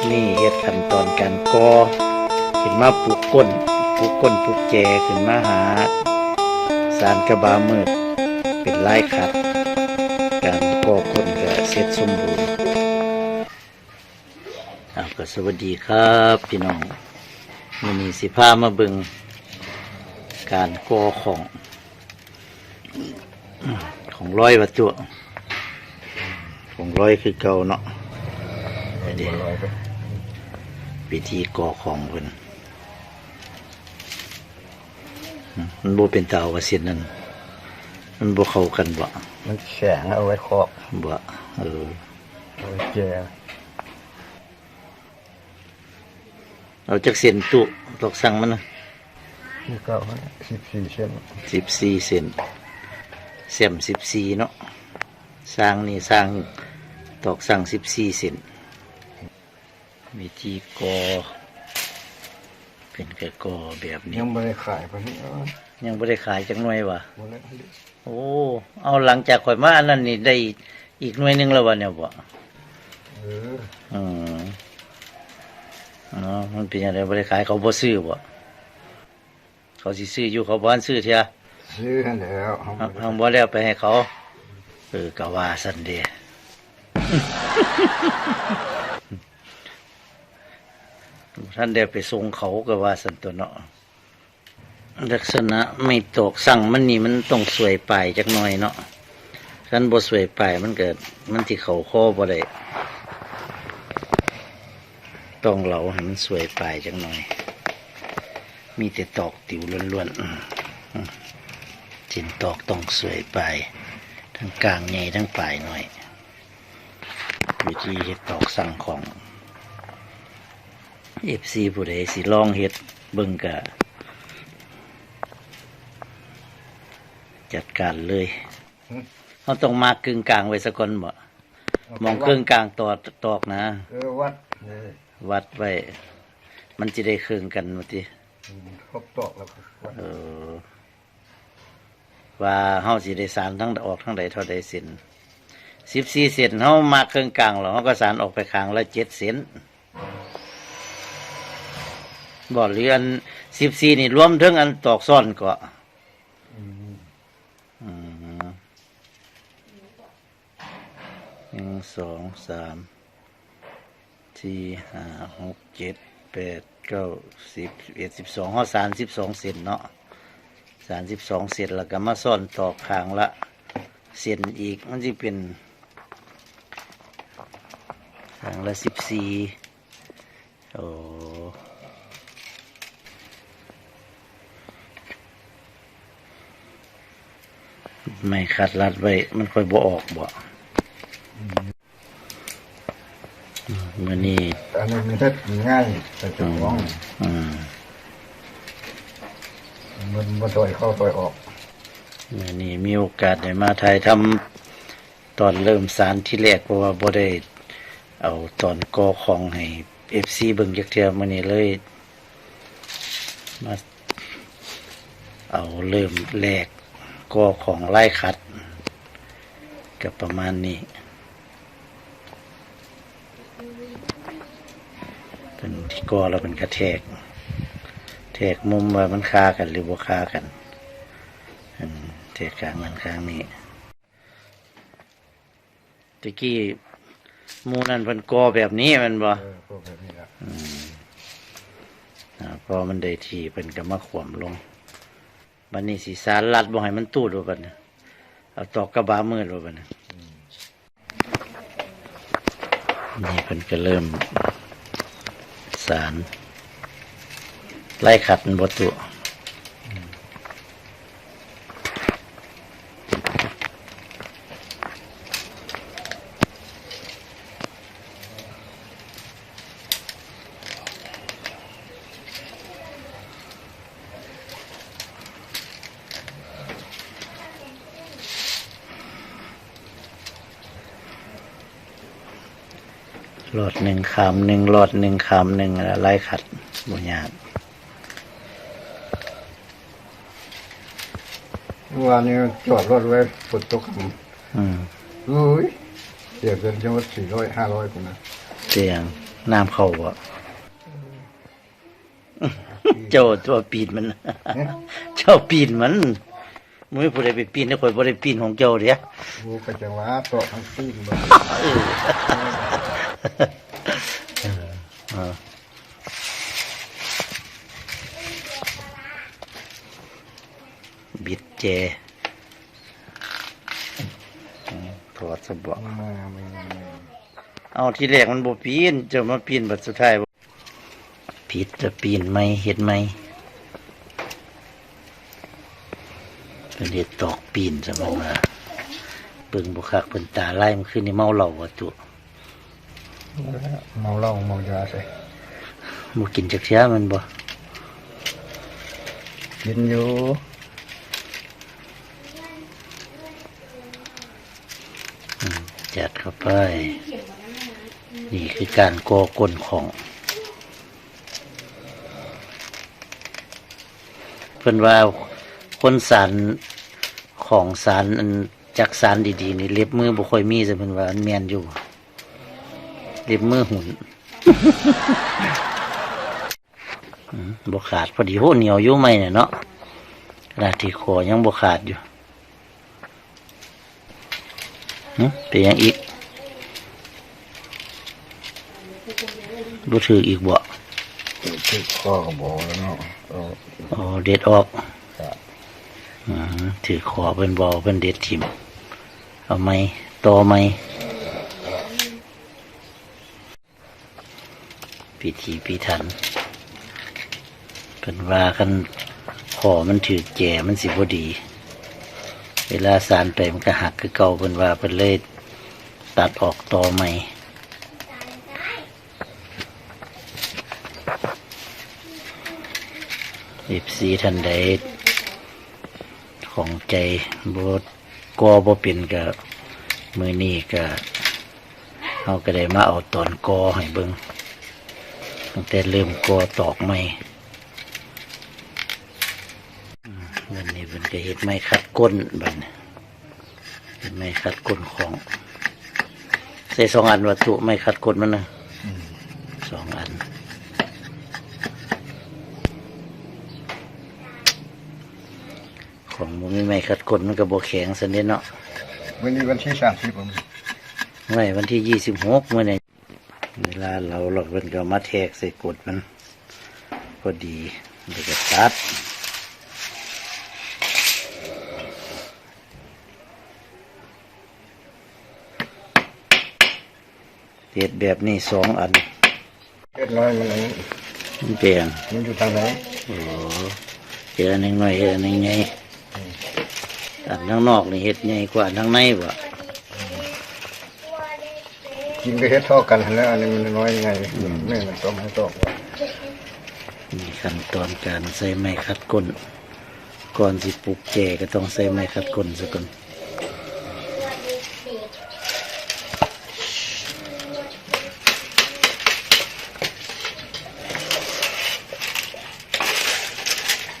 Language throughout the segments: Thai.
ปนี้เฮ็ดขั้นตอนการกอขึ้นมาปลูกก้นปลูกก้นปลูกแจขึ้นมาหา สารกระบามืดเป็นลายขัด การก่อก้นก็เสร็จสมบูรณ์อ้าวก็สวัสดีครับพี่น้องวันนี้สิพามาเบิงการก่อของของร้อยวัตถุของร้อยคือเก่าเนาะเดี๋ยว วิธีก่อของเพิ่นอืมมันบ่เป็นเตาว่าเสียนนั่นมันบ่เข้ากันบ่มันแข็งเอาไว้ครอบบ่เออเอาไว้แจเอาจักเส้นตุตอกสั่งมันนะนี่ก็สิบสี่เส้น14เส้นเสียม14เนาะสร้างนี่สร้างตอกสั่ง14เส้น วิธีก่อเป็นกระก่อแบบนี้ยังไม่ได้ขายไปนี่เออยังไม่ได้ขายจักหน่วยวะหมดแล้วโอ้เอาหลังจากข่อยมาอันนั้นนี่ได้อีกหน่วยหนึงแล้ววะเนี่ยบ่เอออืมอ๋อมันเป็นยังไงบ่ได้ขายเขาบ่ซื้อบ่เขาสิซื้ออยู่เขาบ่ทันซื้อเทียซื้อให้แล้วเอาเอาไปเอาบ่แล้วไปให้เขาเออก็ว่าซั่นเด้ ท่านได้ไปส่งเขาก็ว่าสันตัวเนาะลักษณะไม่ตกสั่งมันนี่มันต้องสวยไปจักหน่อยเนาะคันบ่สวยไปมันเกิด มันที่เขาคอบ่ได้ต้องเหลาให้มันสวยไปจักหน่อย มีแต่ตอกติวล้วนๆจินตอกต้องสวยไปทั้งกลางใหญ่ทั้งปลายหน่อยวิธีเฮ็ดตอกสั่งของ เอฟซีผู้ใดสิลองเฮ็ดเบิ่งกะจัดการเลยเขาต้องมากกึ่งกลางไว้สะก่อนบ่มองครึ่งกลางตอดตอกนะเออวัดนี่วัดไว้ มันจะได้ครึ่งกันมาติครบตอกแล้วก็วัดเออว่าเฮาสิได้สารทั้งออกทั้งใดเท่าใดเซนสิบสี่เซนเฮามาครึ่งกลางแล้วเฮาก็สารออกไปข้างละเจ็ดเซน บ่เรียนสิบสี่นี่รวมถึงอันตอกซ่อนก็อืมอืมหนึ่งสองสามสี่ห้าหกเจ็ดแปดเก้าสิบเอ็ดสิบสองห้อสามสิบสองเซนเนาะสามสิบสองเซนแล้วก็มาซ่อนตอกขางละเซนอีกมันจะเป็นขางละสิบสี่โอ้ ไม่ขัดรัดไว้ มันค่อยบ่ออกบ่มื่อนี้อันนี้มันเฮ็ดง่ายแต่เจะฟ้าของอืมมันมันต่อยเข้าต่อยออกมื่อนี้มีโอกาสได้มาถ่ายทำตอนเริ่มสารที่แรกเพราะว่าบ่ได้เอาตอนก่อของให้เอฟซีเบิ่งจักเทื่อมื่อนี้เลยมาเอาเริ่มแรก ก่อของไล่ขัดกับประมาณนี้ เป็นที่ก่อแล้วเป็นกระแทกแทกมุมว่ามันคากันหรือบ่คากันอืมแทกข้างนั้นข้างนี้ตะกี้หมูนั่นเป็นกอแบบนี้แมันบ่เออพวกแบบนี้ละอ่าพอมันได้ทีเป็นก็มาขวมลง บันนี้สีสารลัดบ่ให้มันตูดว่าบัดนเอาตอกกระบามืดว่าบัดนนี่เพิ่นก็เริ่มสารไล่ขัดมันบตุห ลอดหนึ่งคำหนึ่งหลอดหนึ่งคำหนึ่งแล้วไล่ขัดบ่ยากเมื่อวานนี้จอดรถไว้ฝนตกอืมอุ้ยเสียเงินจังหวัดสี่ร้อยห้าร้อยคนนะเตียงน้ำเข้าบ่เจ้าตัวปีนมัน เจ้าปีนมันมึงไม่ผู้ใดไปปีนนะข่อยบ่ได้ปีนของเจ้าเด้กูก็จะว่าตัวทั้งสิ้นบ่ บิดเจอืมถอดสะบอกมาไม่เอาที่แรกมันบ่ปีนเจะมาปีนบัดสุดท้ายบ่ผิดจะปีนไหมเห็ดไหมเป็นเด็ดตอกปีนซะมันว่าเบิ่งบุคักเป็นตาไล่มันขึ้นนี่เมาเหล้าว่ะตัวเมาเหล้าเมายาใส่บ่กินจักเที่ยมันบ่กินอยู่ จัดเข้า ไป นี่คือการก่อกลของ เพิ่อนว่าคนสารของสารอันจักสารดีๆ นี่เล็บมือบ่ค่อยมีซะเพิ่นว่าอันแม่นอยู่ เล็บมือหุ่นบ่ขาดพอดีโหเหนียวยู่ไหมเนี่ยเนาะขนาดที่คอยังบ่ขาดอยู่เป็นยังอีก บ่ถืออีกบ่ติดข้อก็บอกแล้วเนาะเอาอ๋อเด็ดออกครับอืมถือขอเป็นบอเป็นเด็ดทิมเอาไหมต่อไหมพิธีพิถันเป็นว่ากันขอมันถือแก่มันสิบดี เวลาสารไปมันก็หักคือเก่าเป็นว่าเป็นเลยตัดออกต่อไหม อีบสีทันใดของใจบดกอบ่เป็นกับมือนี้ก็เอาก็ได้มาเอาตอนกอให้เบิงตั้งแต่เริ่มกอตอกไม่วันนี้เป็นก็เห็ดไม้คัดก้นบันเห็ดไม้คัดก้นของใส่สองอันวัตถุไม้คัดก้นมันนะสองอัน ของ มันไม่ไม่คัดกลมันก็บแข็งสันเดะเนาะวันนี้วันที่สามสิบผมไว้วันที่ยี่สิบหกเมื่อเนี่ยเวลาเราเราเป็นก็มาแทกใส่กดมันพอดีเดี๋ยวก็ตัดเห็ดแบบนี้สองอันเล็ดน้อยมันอันนี้มันเปลี่ยนมันอยู่ทางไหนโอ้เห็ดอันหนึ่งหน่อยเห็ดอันหนึ่งใหญ่ อันข้างนอกนี่เห็ดใหญ่กว่าข้างในบ่กินก็เฮ็ดเท่ากันแล้วอันนี้มันน้อยยังไงไม่มันต้องให้ตอกว่ามีขั้นตอนการใส่ไม้คัดก้นก่อนสิปลูกแจก็ต้องใส่ไม้คัดก้นซะก่อน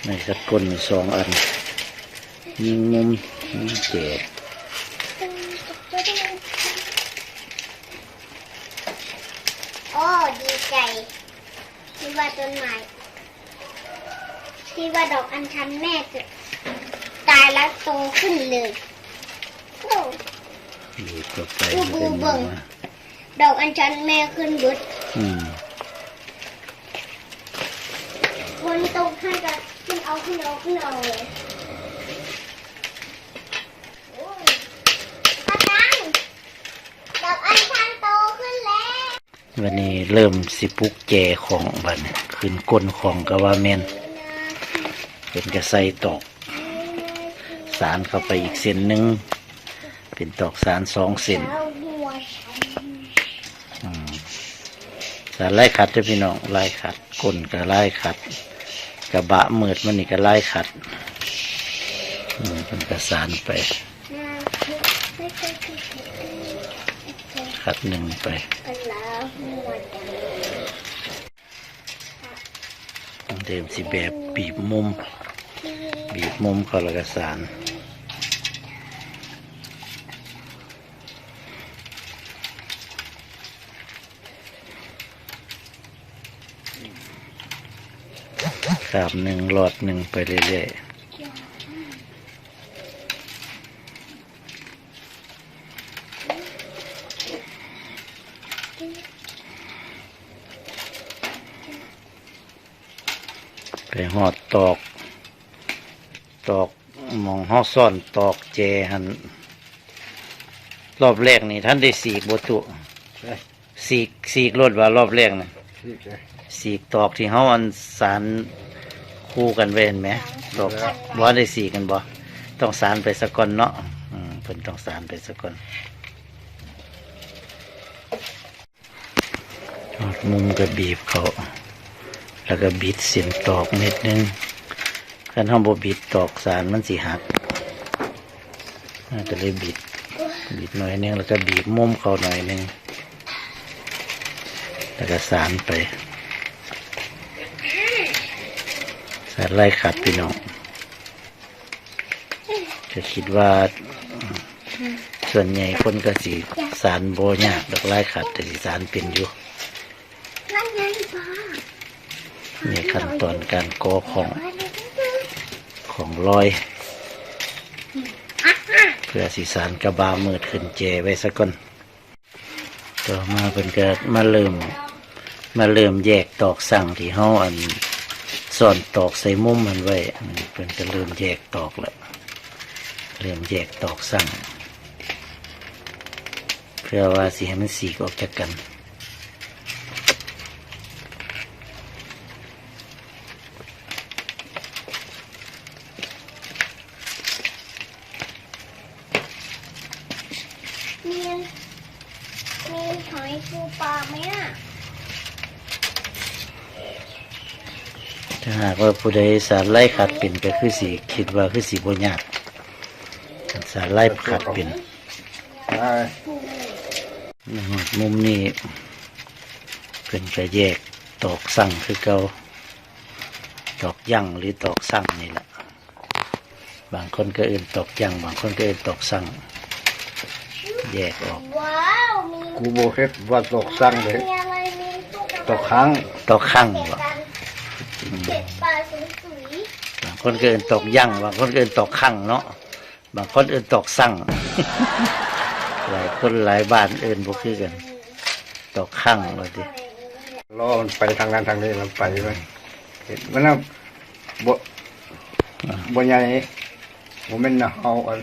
ไม้คัดก้นมีสองอัน ยิงมุมยิงแจโอ้ดีใจที่ว่าต้นไม้ที่ว่าดอกอัญชันแม่จะตายแล้วโตขึ้นเลยโอ้ดูดเข้าไปบูบูเบิ่งมาดอกอัญชันแม่ขึ้นบุดอืมคนตกให้กันขึ้นเอาขึ้นเอาขึ้นเอาเลยโอ้ยอาจารย์ดอกอัญชันโตขึ้นแล้ว วันนี้เริ่มสิปลูกแจของบันขึ้นก้นของกะว่าแมนเป็นกระใสตอก สารเข้าไปอีกเส้นหนึ่งเป็นตอกสารสองเส้นแล้วหัวฉันสารไล่ขัดเด้พี่น้องไล่ขัดก้นก็ไล่ขัด กระบะมืดมันนี่ก็ไล่ขัดอืมเป็นกระสานไปขัดหนึ่งไป เดิมสีแบบบีบมุม บีบมุมคอลกสารสามหนึ่งหลอดหนึ่งไปเรื่อยๆ ไปหอดตอก ตอกมองห้อซ่อนตอกเจหันรอบแรกนี่ท่านได้สีกบตุสีกสีกรถว่ารอบแรกนะที่สีกตอกที่เขาอันสารคู่กันเว้นไหมตอกบ่ได้สีกันบ่ต้องสารไปสะก่อนเนาะอืมเพิ่นต้องสารไปสะก่อนทอดมุมก็บีบเขา แล้วก็บิดเสียงตอกเนิดนึงคันห้องบบิดตอกสารมันสิหักอ่าก็เลยบิด บิดหน่อยนึงแล้วก็บีบมุมเขาหน่อยนึงแล้วก็สารไปสารไล่ขัดพี่น้องจะคิดว่าส่วนใหญ่คนก็สิสารโบยากดอกไล่ขัดแต่สิสารเป็นอยู่ นั่นไงป้า นี่ขั้นตอนการก่อของของรอย เพื่อสีสารกระบามืดขึ้นเจไว้สักก่อนต่อมาเป็นก็มาเริ่ม มาเริ่มแยกตอกสั่งที่เฮาอันซ่อนตอกใส่มุมมันไว้เป็นก็เริ่มแยกตอกแล้วเริ่มแยกตอกสั่งเพื่อว่าสีให้มันสีออกจากกัน มีมีหอยปูปลาไหมอะ ถ้าหาก ว่าผู้ใดสารไล่ขัดเป็นก็คือสีคิดว่าคือสีบ่ยากคันสารไล่ขัดเป็นใช่นะฮะมุมนี้เป็นกระแยกตอกสั่งคือเกาตอกยั่งหรือตอกสั่งนี่แหละบางคนก็เอื่นตอกยั่งบางคนก็เอื่นตอกสั่งแยกออกว้าวมีกูโบเฮ็ดว่าตกสั่งเลยมีอะไรมีตุ๊กตกค้างตอกข้างบ่ เจ็ดปลาสวยบางคนก็เอื่นตอกยั่งบางคนก็เอื่นตอกข้างเนาะบางคนเอื่นตอกสั่ง หลายคนหลายบ้านเอื่นบ่คือกันตอกข้างว่าดิรอมันไปทางนั้นทางนี้มันไปไปเห็นมันน่ะบ่บ่ใหญ่บ่แม่นนะเอาอัน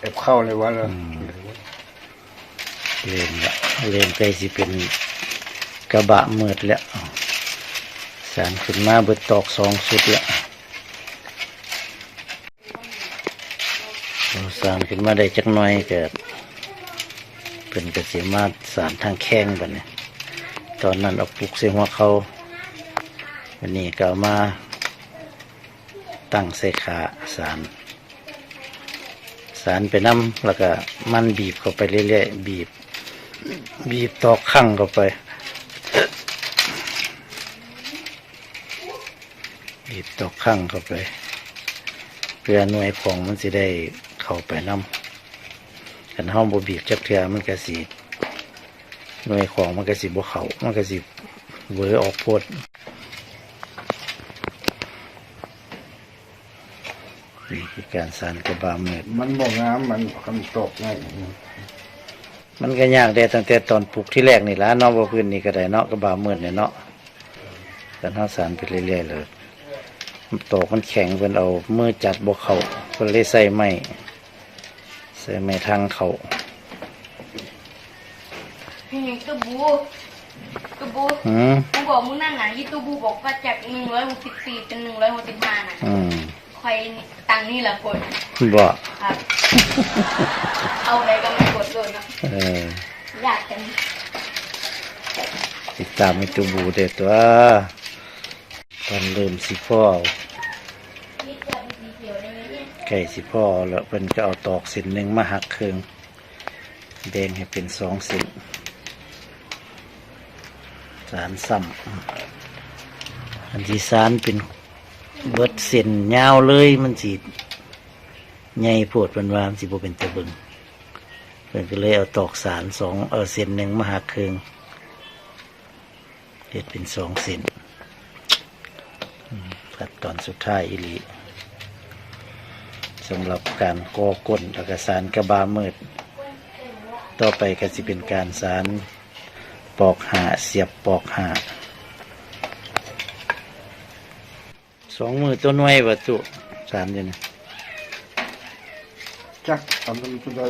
เอบเข้าเลยว่าเลยเลนละเลนใกล้สิเป็นกระบะมืดแล้ว สารขึ้นมาเบิดตอกสองสุดแล้วเอาสารขึ้นมาได้จักหน่อยเกิดเป็นกระสีมาสารทางแข้งบัดเนี่ยตอนนั้นเอาปลุกใส่หัวเขาวันนี้ก็มาตั้งใส่ขาสารสารไปน้ำแล้วก็มันบีบเข้าไปเรื่อยๆบีบ บีบตอกข้างเข้าไป บีบตอกข้างเข้าไป เพื่อหน่วยของมันสิได้เข้าไปน้ำกันห้องบบีบจักเทือมันก็สีหน่วยของมันก็สิบ่เขามันก็สิเวอออกโพดนี่คือการสารกระบาเมือมันบ่งามมันคำตกง่ายมันก็ยากได้ตั้งแต่ตอนปลูกที่แรกนี่ละเนาะว่าพื้นนี่ก็ได้เนาะก็บาเมือเนี่ยเนาะกันเฮาสารไปเรื่อยๆเลย ตอกมันแข็งเป็นเอามือจัดบกเขาเพิ่นเลยใส่ไม้ใส่ไม้ทางเขานี่ไงตัวบูตัวบูอืมกูบอกมึงนั่นน่ะยี่ตัวบูบอกว่าจากหนึ่งร้อยหกสิบสี่เป็นหนึ่งร้อยหกสิบห้าน่ะอืมใครตังค์นี่แหละกดบ่ครับเอาอะไรก็ไม่กดเลยนะเอออยากกันติดตามให้ตูบูเด็ดตัวตอนเริ่มสิพ่อเอา นี่จะมีสีเขียว ไก่สิพ่อแล้วเพิ่นก็เอาตอกเส้นหนึ่งมาหักเครื่องแบ่งให้เป็นสองเส้นสารซ้ำอันที่สารเป็นเบิดเส้นยาวเลยมันสิใหญ่โพดเป็นวามสิบ่เป็นตะบิงเพิ่นก็เลยเอาตอกสารสองเอาเส้นหนึ่งมาหักเครื่องเฮ็ดเป็นสองเส้นขั้นตอนสุดท้ายอีหลี สำหรับการก่อก้นแล้วก็สารกระบามืด ต่อไปก็จะเป็นการสารปอกหาเสียบปอกหาสองมือตัวหน่วยวัตถุสารอยู่นะจักทำมันจะได้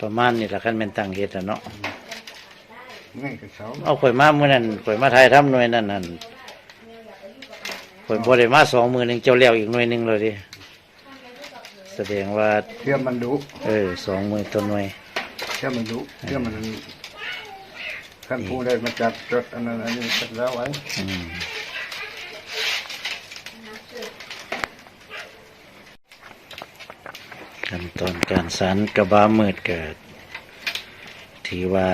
ประมาณนี้ละคันเป็นตั้งเฮ็ดอะเนาะง่ายกับเสาเอาข่อยมาเมื่อนั้นข่อยมาไทยทำหน่วยนั่นนั่นข่อยบ่ได้มาสองมือหนึ่งเจ้าเลี้ยวอีกหน่วยหนึ่งเลยดิ แสดงว่า เชื่อมันดุเออสองมือตัวหน่วย เชื่อมันดุเชื่อมันขั้นผู้ได้มาจับจดอันนั้นอันนี้เสร็จแล้วไว้อืมขั้นตอนการสารกระบามืดเกิดถือว่า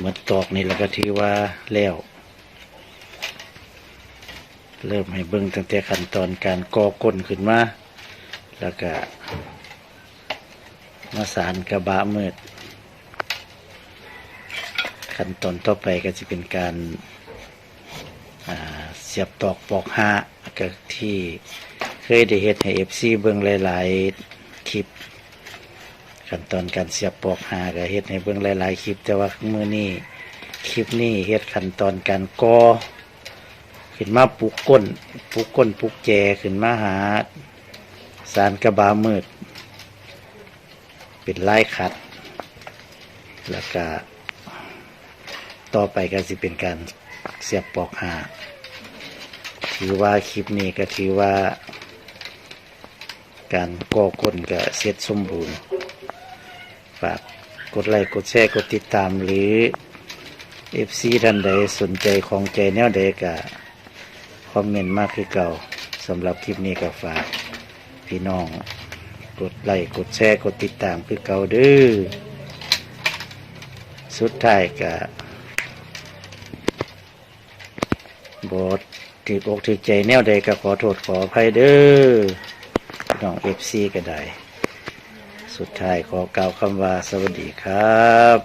หมดตอกนี่แล้วก็ถือว่าแล้ว เริ่มให้เบิ่งตั้งแต่ขั้นตอนการก่อก้นขึ้นมา แล้วก็มาสารกระบะมืด ขั้นตอนต่อไปก็จะเป็นการาเสียบตอกปอกห้าก็ที่เคยได้เฮ็ดให้เอฟซีเบิ่งหลาย ๆ คลิป ขั้นตอนการเสียบปอกห้าก็เฮ็ดให้เบิ่งหลาย ๆ คลิป แต่ว่ามือนี้คลิปนี้เฮ็ดขั้นตอนการกอขึ้นมาปลุกก้นปลุกก้นปลุกแจขึ้นมาหา สารกระบามืด เป็นลายขัด แล้วก็ต่อไปก็สิเป็นการเสียบปอกหาถือว่าคลิปนี้ก็ถือว่า การก่อกลก็เสร็จสมบูรณ์ ฝากกดไลค์กดแชร์กดติดตามหรือ FC ท่านใดสนใจของใจแนวใดก็คอมเมนต์มากคือเก่าสำหรับคลิปนี้ก็ฝาก พี่น้อง กดไลค์กดแชร์กดติดตามคือเก่าเด้อสุดท้ายก็บทถืบอกถือใจแนวใดก็ขอโทษขออภัยเด้อน้องเอฟซีก็ได้ สุดท้ายขอกล่าวคำว่าสวัสดีครับ